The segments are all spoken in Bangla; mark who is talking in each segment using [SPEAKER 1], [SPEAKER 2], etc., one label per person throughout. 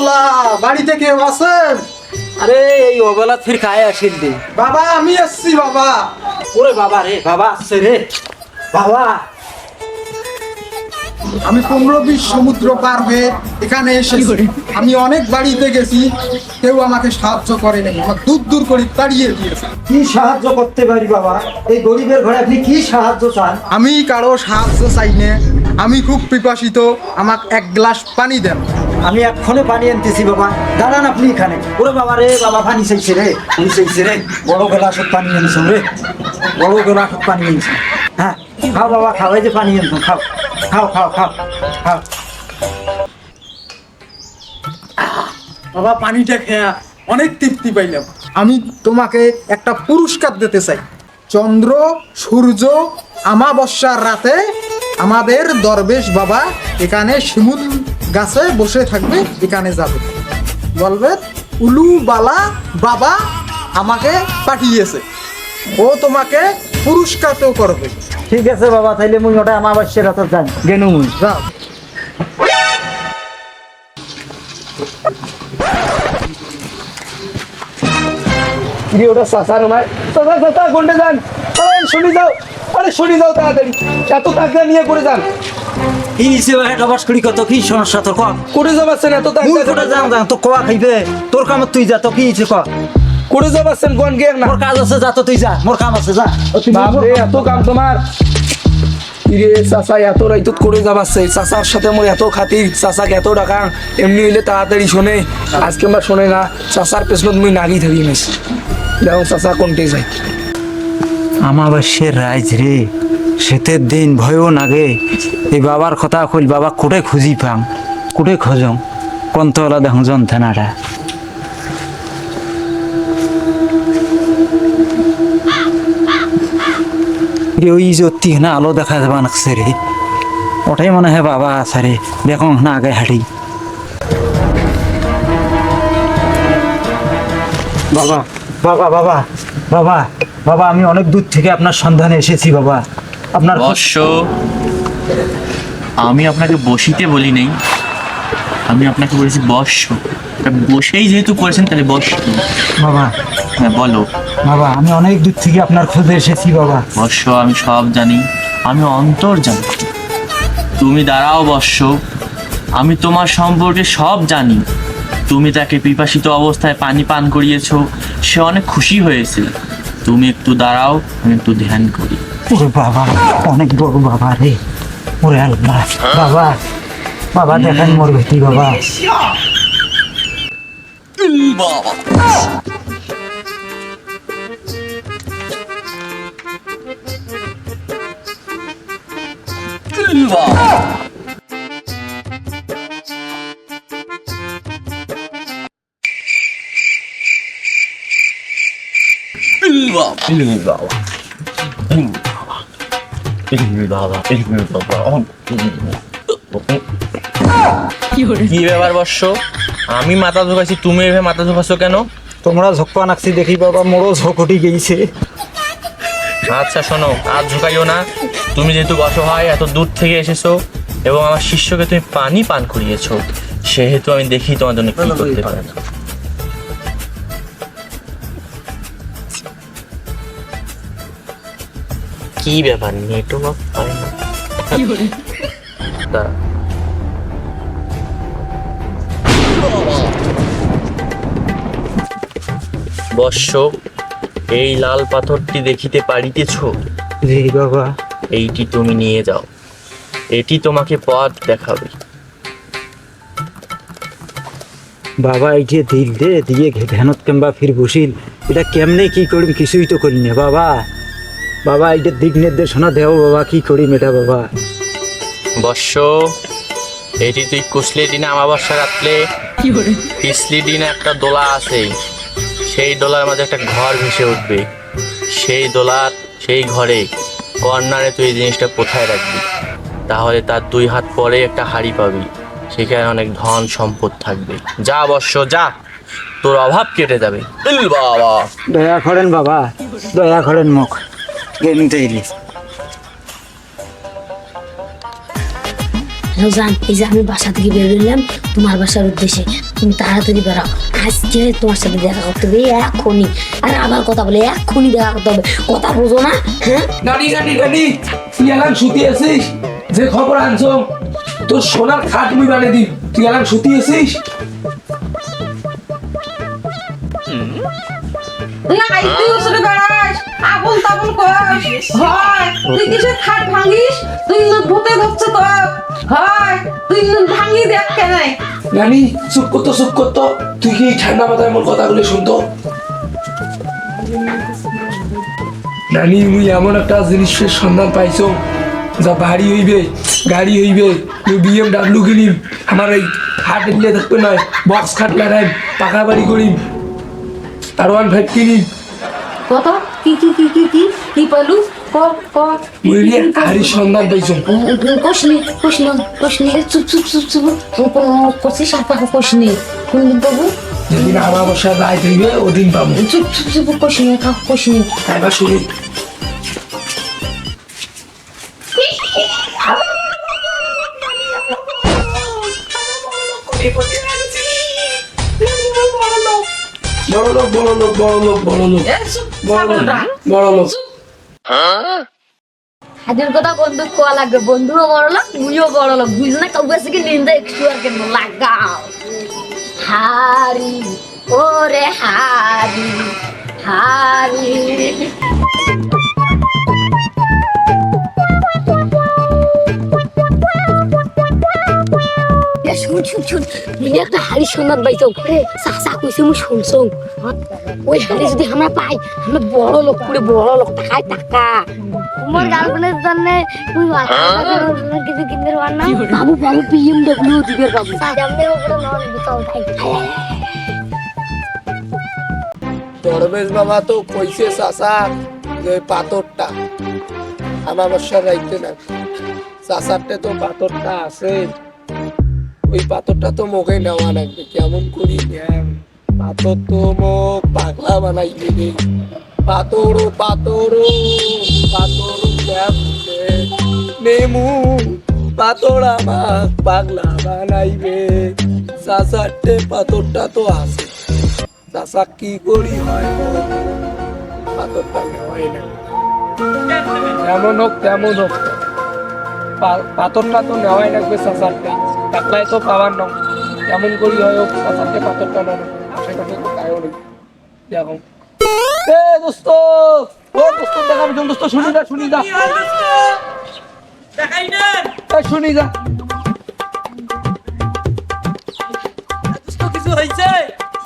[SPEAKER 1] আল্লাহ বাড়িতে কেউ আছেন?
[SPEAKER 2] আরে এই অবেলা ফির খায় আসিল দে
[SPEAKER 1] বাবা আমি এসছি বাবা।
[SPEAKER 2] ওরে বাবা রে বাবা আসছে রে। বাবা।
[SPEAKER 1] আমি পনেরো বিশ সমুদ্র পার হয়ে এখানে এসেছি। আমি অনেক বাড়িতে গেছি কেউ আমাকে সাহায্য করে নাই। আমার দূর দূর করে তাড়িয়ে দিয়েছে।
[SPEAKER 3] কি সাহায্য করতে পারি বাবা? এই গরিবের ঘরে আপনি কি সাহায্য চান?
[SPEAKER 1] আমি কারও সাহায্য চাই না। আমি খুব পিপাসিত। আমাকে এক গ্লাস পানি দেন।
[SPEAKER 3] আমি এক্ষণে পানি আনতেছি, বাবা। দাঁড়ান আপনি এখানে। ওরে বাবা রে, বাবা, পানি চাইছে রে, পানি চাইছে রে। বড় গেলাসত পানি এনেছো রে। বড় গেলাসত পানি এনেছো হ্যাঁ খাও বাবা, খাও, এই যে পানি এনেছো খাও। খাও খাও খাও খাও।
[SPEAKER 1] বাবা, পানিটা খেয়া অনেক তৃপ্তি পাইলাম। আমি তোমাকে একটা পুরস্কার দিতে চাই। চন্দ্র, সূর্য, আমাবস্যার রাতে আমাদের দরবেশ বাবা এখানে শিমুল গাছে বসে থাকবে এখানে যাবে। বলবে উলু বালা বাবা আমাকে পাঠিয়েছে। ও তোমাকে পুরস্কার তো করবে।
[SPEAKER 3] ঠিক আছে বাবা তাইলে মুই ওটা আমার বাসের রাতে যান গেনু মুই।
[SPEAKER 1] যাও।
[SPEAKER 4] কি ওটা সাসার মায় সাসা সাসা কোনটা যান? আরে শুনি যাও। আরে শুনি যাও তাড়াতাড়ি। এত টাকা নিয়ে করে যান।
[SPEAKER 3] কি করি কত সমস্যা
[SPEAKER 4] করে এত
[SPEAKER 3] মুই
[SPEAKER 4] টাকা
[SPEAKER 3] কোটা যাম যাম তো কোয়া খাইবে? তোর কামত তুই যা তো কি
[SPEAKER 4] করে কোন গেম না?
[SPEAKER 3] মোর কাজ আছে যা তো তুই যা মোর কাম আছে যা। তুই
[SPEAKER 4] এত কাম তোমার। ইরে চাচা এত রাইতুত করে যাবাচ্ছে চাচার সাথে মোর এত খাতির চাচাকে এত টাকা এমনি হইলে তাড়াতাড়ি শোনে। আজকে আমার শোনে না চাচার পেছনত মুই নাগি থাকি মিস। দেখো চাচা কোনটে যাই
[SPEAKER 3] আমাবাস্যের রাইজ রে। শীতের দিন ভয়ও নাগে। এই বাবার কথা কইল, বাবা, কোটে খুঁজি পাং, কোটে খোঁজং, কন্তলা দেখুন যন্ত্রণাটা ওই জ্যোতি না আলো দেখা যাবা নাকছে রে। ওটাই মনে হয় বাবা আছে রে দেখো না আগে হাঁটি। বাবা বাবা বাবা বাবা বাবা, আমি অনেক দূর থেকে আপনার সন্ধানে এসেছি, বাবা। আপনার
[SPEAKER 5] বর্ষ আমি আপনাকে বসিতে বলি নেই। আমি আপনাকে বলেছি বর্ষ বসেই যেহেতু করেছেন তাহলে বর্ষ
[SPEAKER 3] বাবা।
[SPEAKER 5] হ্যাঁ বলো।
[SPEAKER 3] বাবা আমি অনেক দূর থেকে আপনার খোঁজে এসেছি বাবা।
[SPEAKER 5] বর্ষ আমি সব জানি। আমি অন্তর জানি। তুমি দাঁড়াও বর্ষ আমি তোমার সম্পর্কে সব জানি। তুমি তাকে পিপাসিত অবস্থায় পানি পান করিয়েছ। সে অনেক খুশি হয়েছে। তুমি একটু দাঁড়াও আমি একটু ধ্যান করি।
[SPEAKER 3] ওরে বাবা অনেক বড় বাবা রে। ওরে আল্লাহ। বাবা বাবা দেখেন মোর ভেটি বাবা।
[SPEAKER 5] কি ব্যাপার বর্ষ আমি মাথা ঝুঁকাইছি তুমি এভাবে মাথা ঝুঁকাছো কেন?
[SPEAKER 3] তোমরা ঝোঁকপা নাকছি দেখি বাবা মোরও ঝোঁকটি গেছে।
[SPEAKER 5] আচ্ছা শোনো আর ঝুঁকাইও না। তুমি যেহেতু অসহায় এত দূর থেকে এসেছ এবং আমার শিষ্যকে তুমি পানি পান করিয়েছো সেহেতু আমি দেখি তোমার জন্য কি করতে পারে। না। কি ব্যাপার? নেটওয়ার্ক পায় না। দাঁড়া। বর্ষ এই লাল পাথরটি দেখিতে পারিতেছ?
[SPEAKER 3] জি বাবা।
[SPEAKER 5] এইটি তুমি নিয়ে যাও। এটি তোমাকে পথ দেখাবে।
[SPEAKER 3] বাবা এই যে দিল দে দিয়ে ধ্যানত কেমবা ফির বসিল। এটা কেমনে কি করিম কিছুই তো করি না বাবা। বাবা এইটা দিক নির্দেশনা দেও বাবা কি করি মেটা বাবা?
[SPEAKER 5] বর্ষ এটি তুই কুসলি দিনে আমাবস্যা রাত্রে পিছলি দিনে একটা দোলা আছে। সেই দোলার মাঝে একটা ঘর ভেসে উঠবে। সেই দোলার সেই ঘরে কর্নারে তুই এই জিনিসটা কোথায় রাখবি? তাহলে তার দুই হাত পরে একটা হাড়ি পাবি। সেখানে অনেক ধন সম্পদ থাকবে। যা বর্ষ যা। তোর অভাব কেটে যাবে। ইল বাবা।
[SPEAKER 3] দয়া করেন বাবা দয়া করেন মুখ। গেমিতে এলি
[SPEAKER 6] জান এই যে আমি বাসা থেকে বের হলাম তোমার বাসার উদ্দেশ্যে। তুমি তাড়াতাড়ি বেরাও আজকে তোমার সাথে দেখা করতে হবে এখনই। আর আবার কথা বলে এখনই দেখা করতে হবে। কথা বোঝো না হ্যাঁ?
[SPEAKER 4] নানি নানি নানি তুই এলাম শুতি আছিস? যে খবর আনছো তোর সোনার খাট মুই বানিয়ে দিই। তুই এলাম শুতি আছিস?
[SPEAKER 7] নাই তুই উসরে বেড়াস আবুল তাবুল করিস হয় তুই কিসের খাট ভাঙিস? তুই না ভূতে ধরছে তো। হয় তুই না ভাঙি দেখ কেন।
[SPEAKER 4] নানি চুপ করতো চুপ করতো তুই কি ঠান্ডা মাথায় আমার কথাগুলো শুনতো? নানি মুই এমন একটা জিনিসের সন্ধান পাইছো যা বাড়ি হইবে গাড়ি হইবে তুই বিএমডাব্লিউ কিনিম আমার এই হাট এগুলো থাকবে নয় বক্স খাট লাগাইম পাকা বাড়ি করিম আর ওয়ান ফাইভ কিনিম।
[SPEAKER 7] কত? কি কি কি কি কি? কি পালু ক ক।
[SPEAKER 4] মুই হাড়ির সন্ধান পাইছো।
[SPEAKER 6] কোশনি কোশনি কোশনি চুপ চুপ চুপ চুপ। করছি সাপা কোশনি কোন বাবু
[SPEAKER 4] যেদিন আমার বসার রায় হইবে ওদিন পাবো
[SPEAKER 6] চুপ চুপ চুপ কোশনি কাউ কোশনি
[SPEAKER 4] এবার শুনি বড় লোক বড় লোক বড় লোক বড় লোক বড় লোক।
[SPEAKER 6] হাজির কথা বন্ধু কোয়া লাগবে? বন্ধুও বড় লোক তুইও বড় লোক। বুঝ না? কাউ কাছে কি নিন্দা একটু আর কেন লাগাও? হারি ওরে হারি হারি। এ শুন শুন শুন। মিনি একটা হাড়ি সোনার বাইতো চাচা কইছে মু শুনছং। ওই হাড়ি যদি আমরা পাই আমরা বড় লোক পুরো বড় লোক টাকায় টাকা।
[SPEAKER 8] তোমার গার্লফ্রেন্ডের জন্য তুমি কিছু কিনতে পার না?
[SPEAKER 6] বাবু বাবু বিএমডব্লিউ দিবে বাবু।
[SPEAKER 8] সামনে উপরে নন বিকাল তাই
[SPEAKER 4] দরবেশ বাবা তো কইছে চাচা যে পাথরটা আমার বসার রাইতে না চাচারটে তো পাথরটা আছে। ওই পাথরটা তো মুখে নেওয়া লাগবে কেমন করি? নেম পাথর তো মুখ পাগলা বানাইবে রে। পাথর পাথর পাথর নেমু পাথর আমার পাগলা বানাইবে। চাচারটে পাথরটা তো আছে। চাচা কি করি হয় পাথরটা নেওয়াই না যেমন হোক তেমন হোক। পাথরটা তো নেওয়াই লাগবে চাচারটাই টাকলাই তো পাওয়ার নয়। কেমন করি হয় হোক চাচারটে পাথরটা নেওয়া আশেপাশে তাইও নেই দেখো এ দোস্ত! ও দোস্ত দেখা একজন দোস্ত শুনি শুনি
[SPEAKER 2] কিছু হয়েছে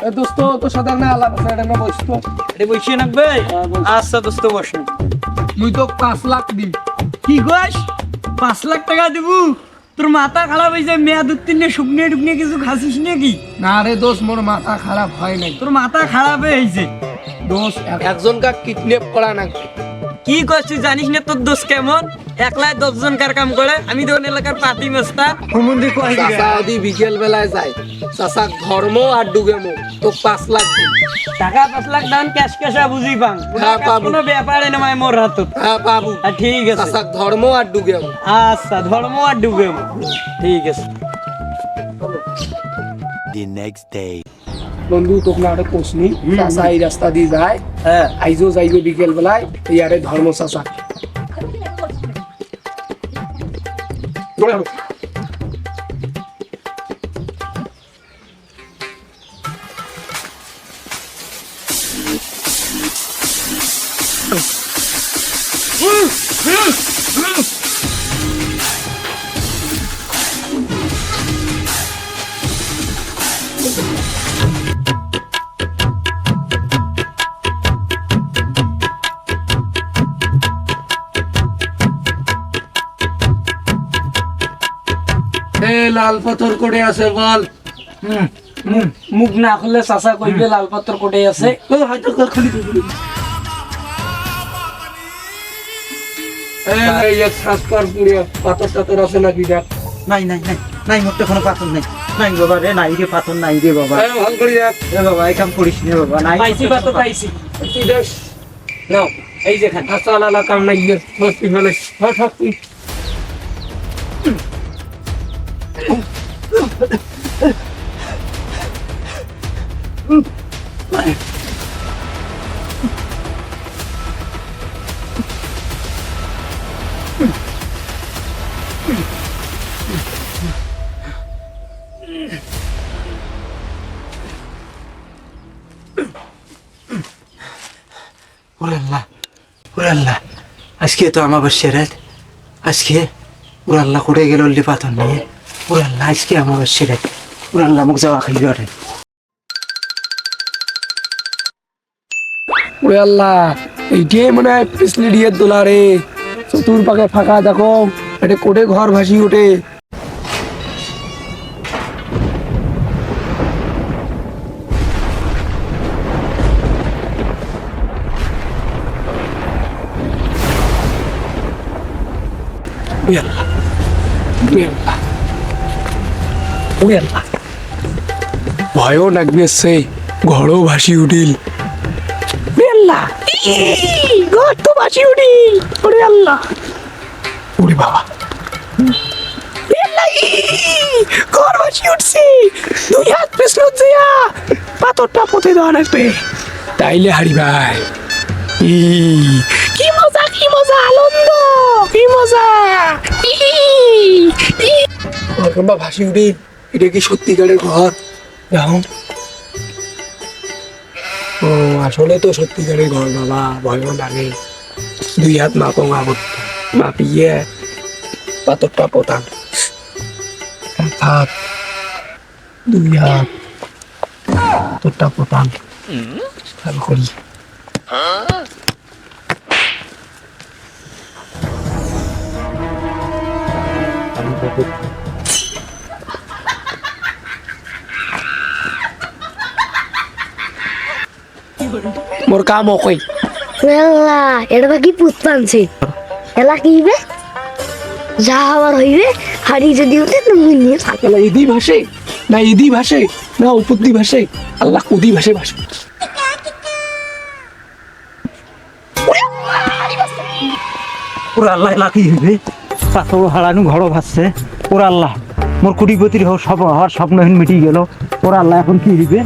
[SPEAKER 4] এ দোস্ত তোর সাথে না আলাপ আছে এটা না বসতো।
[SPEAKER 2] আরে বসিয়ে নাকবে আচ্ছা দোস্ত বসুন
[SPEAKER 4] মুই তো পাঁচ লাখ দিই।
[SPEAKER 2] কি গোস পাঁচ লাখ টাকা দিব। তোর মাথা খারাপ হয়েছে মেয়া দু তিনটে শুকনে টুকনে কিছু খাসিস নাকি?
[SPEAKER 4] না রে দোষ মোর মাথা খারাপ হয় নাই।
[SPEAKER 2] তোর মাথা খারাপ হয়েছে।
[SPEAKER 4] দোষ একজনকে কিডন্যাপ করা নাকি?
[SPEAKER 2] কি করছিস জানিস না তোর দোষ কেমন? একলাই দশজন কার কাম করে? আমি তো ওই এলাকার পাতি মেস্তা। হুমুন্দি কয়
[SPEAKER 4] যদি বিকেল বেলায় যায় চাচা ধর্ম আর ডুবেমো তো পাঁচ লাখ
[SPEAKER 2] টাকা পাঁচ লাখ দান ক্যাশ ক্যাশা বুঝি পাং
[SPEAKER 4] হ্যাঁ, পাবো।
[SPEAKER 2] কোনো ব্যাপারে নয় মোর হাতত।
[SPEAKER 4] হ্যাঁ বাবু
[SPEAKER 2] ঠিক আছে।
[SPEAKER 4] চাচা ধর্ম আর ডুবেমো
[SPEAKER 2] আচ্ছা ধর্ম আর ডুবে ঠিক আছে।
[SPEAKER 9] The next day.
[SPEAKER 4] বন্ধু তোকে না আরে কোসনি চাচা এই রাস্তা দিয়ে যায়
[SPEAKER 2] হ্যাঁ।
[SPEAKER 4] আইজো যাইবে বিকেল বেলায় ইয়ারে ধর্ম চাচা এ লাল পাথর করে আছে বল।
[SPEAKER 2] মুখ না খুললে চাচা কইবে লাল পাত্র কোটে আছে।
[SPEAKER 4] ও হয়তো খুলি এই পুড়ে পাথর টাথর আছে নাকি দেখ।
[SPEAKER 3] নাই নাই নাই নাই মোটে কোনো পাথর নাই। নাই বাবা রে নাই রে পাথর নাই রে বাবা।
[SPEAKER 4] এই ভালো করে
[SPEAKER 3] এ বাবা এই কাম করিস নে বাবা নাই।
[SPEAKER 2] পাইছি পাত্র পাইছি।
[SPEAKER 4] তুই দেখ। নাও
[SPEAKER 2] এই যে খান
[SPEAKER 4] হাসা লালা কাম নাই হসপিটালে হস হস
[SPEAKER 3] ওরে আল্লাহ ওরে আল্লাহ আজকে তো আমার সেরাত আজকে ওরে আল্লাহ করে গেল অল্লি পাথর নিয়ে আল্লাহ আজকে আমার আল্লাহ মুখ যাওয়া
[SPEAKER 4] ওরে আল্লাহ মনে হয় পিছলি দোলা রে। চতুর পাকে ফাঁকা দেখো এটা কোটে ঘর ভাসি ওঠে। ওরে আল্লাহ। ওরে আল্লাহ ওরে আল্লাহ ভয়ও লাগবে সে ঘরও ভাসি উঠিল আল্লাহ ঘর তো ভাসি উঠিল ওরে আল্লাহ। ওরে বাবা। ঘর ভাসি উঠছে দুই হাত পিছল দিয়া পাথরটা পথে দেওয়া লাগবে। তাইলে হারি ভাই। কি মজা কি মজা আনন্দ কি মজা। ই। ভাসি উঠিল এটা কি সত্যিকারের ঘর দেখো ও, আসলে তো সত্যিকারের ঘর, বাবা। ভয়ও লাগে। দুই হাত মাপো মাপিয়ে পাথরটা পোতাম হাত দুই হাত পাথরটা পোতাম খেয়াল করি। মোর কাম ওকই
[SPEAKER 8] আল্লাহ এটা বা কি পুত পানছে। এলা কি হবে যা হওয়ার হইবে হাড়ি যদি উঠে তুমি নিয়ে থাকো।
[SPEAKER 4] আল্লাহ ইদি ভাসে না ইদি ভাসে না উপদ্দি ভাসে আল্লাহ কুদি ভাসে ভাসে।
[SPEAKER 3] ওরে আল্লাহ এলা কি হইবে? পাথর হারানো ঘর ভাসছে। ওরে আল্লাহ মোর কুটিপতির হওয়ার সব হওয়ার স্বপ্নহীন মিটিয়ে গেল। ওরে আল্লাহ এখন কি হইবে?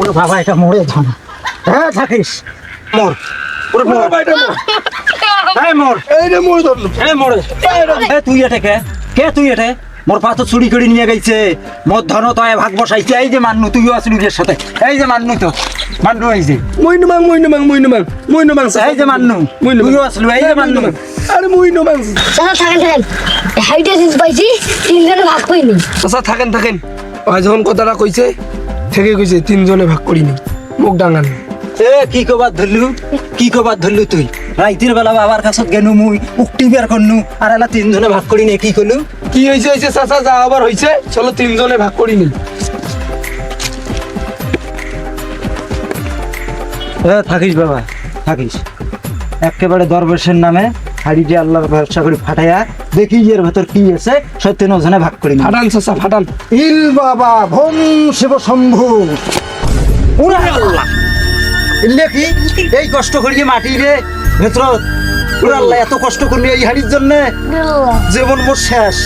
[SPEAKER 3] ওরে বাবা এটা মরে ধান। হ্যাঁ থাকিস। মর। ওরে মর। এই মর।
[SPEAKER 4] এই রে মই ধরলো।
[SPEAKER 3] এই মরে এ তুই এটা কে? কে তুই এটা? মোর পাথর চুরি করে নিয়ে গেছে। মোর ধন তয় ভাগ বসাইছে। এই যে মান্নু তুইও আসলি এর সাথে। এই যে মান্নু তো। মান্নু এই যে।
[SPEAKER 4] মই নমাং মই নমাং মই নমাং মই নমাং
[SPEAKER 3] এই যে মান্নু।
[SPEAKER 4] মই নমাং
[SPEAKER 3] তুইও আসলি এই যে মান্নু।
[SPEAKER 4] আরে মই নমাং
[SPEAKER 8] চাচা থাকেন থাকেন। হাইটা জিনিস পাইছি তিনজনে ভাগ করিনি
[SPEAKER 4] আচ্ছা থাকেন থাকেন। ওই যখন কথাটা কইছে থেকে কইছে তিনজনে ভাগ করিনি মুখ ডাঙান।
[SPEAKER 3] এ কি কবার ধরলু? কি কবার ধরলু তুই? রাইতির বেলা বাবার কাছত গেনু মুই উক্তি বের করনু আর এলা তিনজনে ভাগ করি নে কি করলু?
[SPEAKER 4] কি হয়েছে হয়েছে চাচা যা আবার হয়েছে চলো তিনজনে ভাগ করিনি
[SPEAKER 3] এ থাকিস বাবা থাকিস। একেবারে দরবেশের নামে হাড়ি দিয়ে আল্লাহর ব্যবসা করে ফাটাইয়া দেখি এর ভেতর কি আছে। সত্য নজনে ভাগ করি
[SPEAKER 4] ফাটান চাচা ফাটান।
[SPEAKER 1] ইল বাবা ভম শিব শম্ভু।
[SPEAKER 3] ওরা আল্লাহ। কি? এই কষ্ট করিয়ে মাটি রে ভেতর। ওরা আল্লাহ এত কষ্ট করলি এই হাড়ির জন্য। জীবন মোর শেষ।